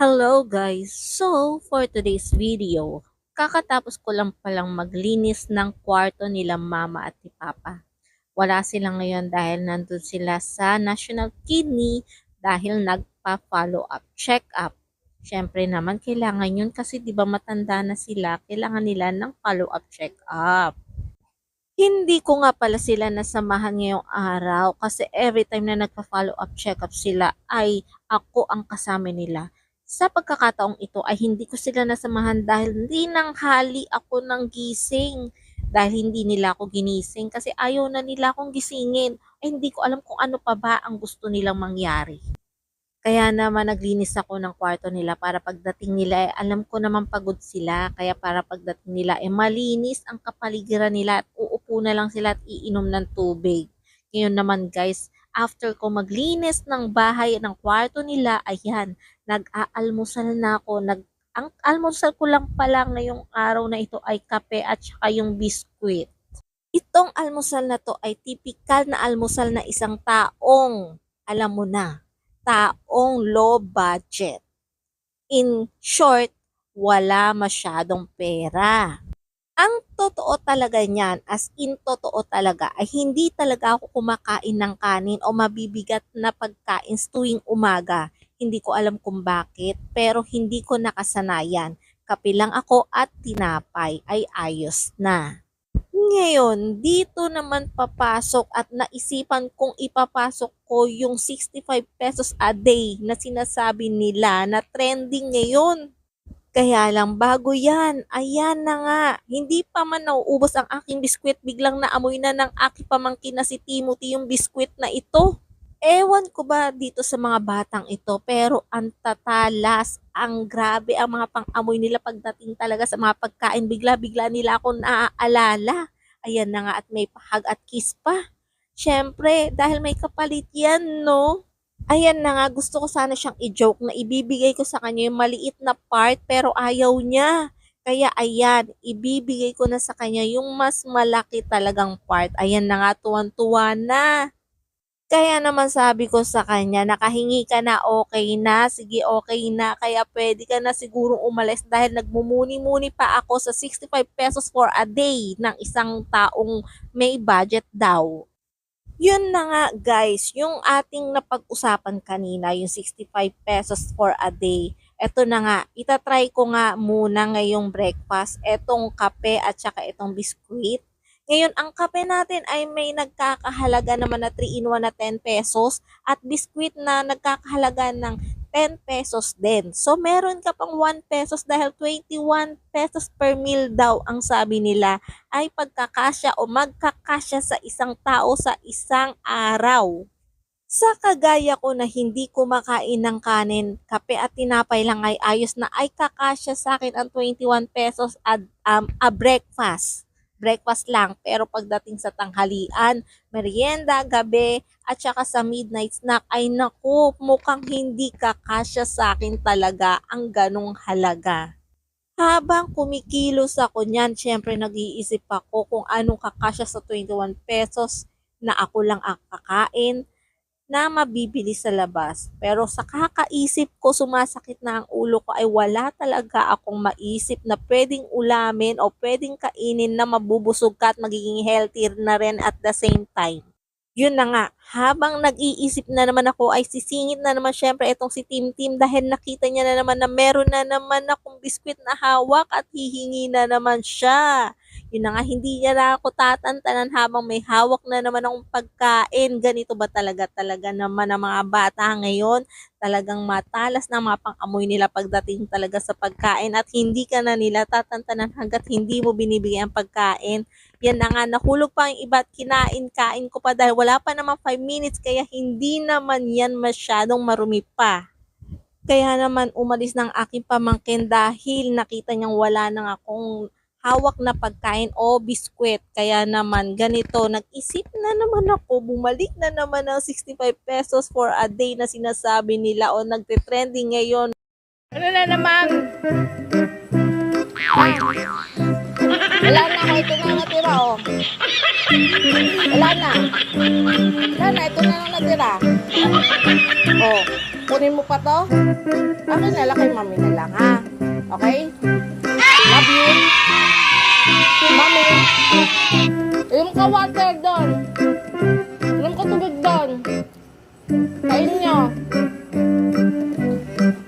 Hello guys! So, for today's video, kakatapos ko lang palang maglinis ng kwarto nila mama at ni papa. Wala sila ngayon dahil nandun sila sa National Kidney dahil nagpa-follow up, check up. Syempre naman, kailangan yun kasi di ba matanda na sila, kailangan nila ng follow up check up. Hindi ko nga pala sila nasamahan ngayong araw kasi every time na nagpa-follow up check up sila ay ako ang kasama nila. Sa pagkakataong ito ay hindi ko sila nasamahan dahil hindi nang hali ako ng gising. Dahil hindi nila ako ginising kasi ayaw na nila akong gisingin. Ay hindi ko alam kung ano pa ba ang gusto nilang mangyari. Kaya naman naglinis ako ng kwarto nila para pagdating nila eh, alam ko naman pagod sila. Kaya para pagdating nila eh malinis ang kapaligiran nila at uupo na lang sila at iinom ng tubig. Ngayon naman guys, after ko maglinis ng bahay ng kwarto nila, ayan, nag-aalmusal na ako. Nag ang almusal ko lang pala ngayong araw na ito ay kape at saka yung biskwit. Itong almusal na to ay typical na almusal na isang taong, alam mo na, taong low budget. In short, wala masyadong pera. Ang totoo talaga niyan, as in totoo talaga, ay hindi talaga ako kumakain ng kanin o mabibigat na pagkain tuwing umaga. Hindi ko alam kung bakit, pero hindi ko nakasanayan. Kape lang ako at tinapay ay ayos na. Ngayon, dito naman papasok at naisipan kong ipapasok ko yung 65 pesos a day na sinasabi nila na trending ngayon. Kaya lang bago yan, ayan na nga, hindi pa man nauubos ang aking biskwit, biglang naamoy na ng aking pamangkin na si Timothy yung biskwit na ito. Ewan ko ba dito sa mga batang ito, pero ang tatalas, ang grabe ang mga pang-amoy nila pagdating talaga sa mga pagkain. Bigla-bigla nila ako naaalala. Ayan na nga at may pahag at kiss pa. Siyempre, dahil may kapalit yan, no? Ayan na nga, gusto ko sana siyang i-joke na ibibigay ko sa kanya yung maliit na part pero ayaw niya. Kaya ayan, ibibigay ko na sa kanya yung mas malaki talagang part. Ayan na nga, tuwan-tuwa na. Kaya naman sabi ko sa kanya, nakahingi ka na, okay na, sige okay na, kaya pwede ka na sigurong umalis dahil nagmumuni-muni pa ako sa 65 pesos for a day ng isang taong may budget daw. Yun na nga guys, yung ating napag-usapan kanina, yung 65 pesos for a day, eto na nga, itatry ko nga muna ngayong breakfast, etong kape at saka etong biskuit. Ngayon, ang kape natin ay may nagkakahalaga naman na 3-in-1 na 10 pesos at biskwit na nagkakahalaga ng 10 pesos din. So, meron ka pang 1 pesos dahil 21 pesos per meal daw ang sabi nila ay pagkakasya o magkakasya sa isang tao sa isang araw. Sa kagaya ko na hindi kumakain ng kanin, kape at tinapay lang ay ayos na ay kakasya sa akin ang 21 pesos at um, a breakfast breakfast lang. Pero pagdating sa tanghalian, merienda, gabi, at saka sa midnight snack, ay naku, mukhang hindi kakasya sa akin talaga ang ganong halaga. Habang kumikilos ako niyan, syempre nag-iisip ako kung anong kakasya sa 21 pesos na ako lang ang kakain na mabibili sa labas. Pero sa kakaisip ko, sumasakit na ang ulo ko ay wala talaga akong maisip na pwedeng ulamin o pwedeng kainin na mabubusog ka at magiging healthier na rin at the same time. Yun na nga, habang nag-iisip na naman ako ay sisingit na naman syempre itong si Tim Tim dahil nakita niya na naman na meron na naman akong biskwit na hawak at hihingi na naman siya. Yun na nga, hindi niya na ako tatantanan habang may hawak na naman akong pagkain. Ganito ba talaga talaga naman ang mga bata ngayon? Talagang matalas na mga pang-amoy nila pagdating talaga sa pagkain at hindi ka na nila tatantanan hanggat hindi mo binibigyan ang pagkain. Yan na nga, nahulog pa ang iba at kinain-kain ko pa dahil wala pa naman 5 minutes kaya hindi naman yan masyadong marumi pa. Kaya naman umalis ng aking pamangkin dahil nakita niyang wala nang akong hawak na pagkain o biskwit. Kaya naman ganito, nag-isip na naman ako, bumalik na naman ang 65 pesos for a day na sinasabi nila o nagte-trending ngayon. Ano na naman? Wala na ako, ito na natira, oh. Wala na. Wala na, ito na lang natira. Oh. Kunin mo pa to. Akin na lang kay mami na lang, ha? Okay? Inom ka water doon. Inom ka tubig doon. Kain nyo.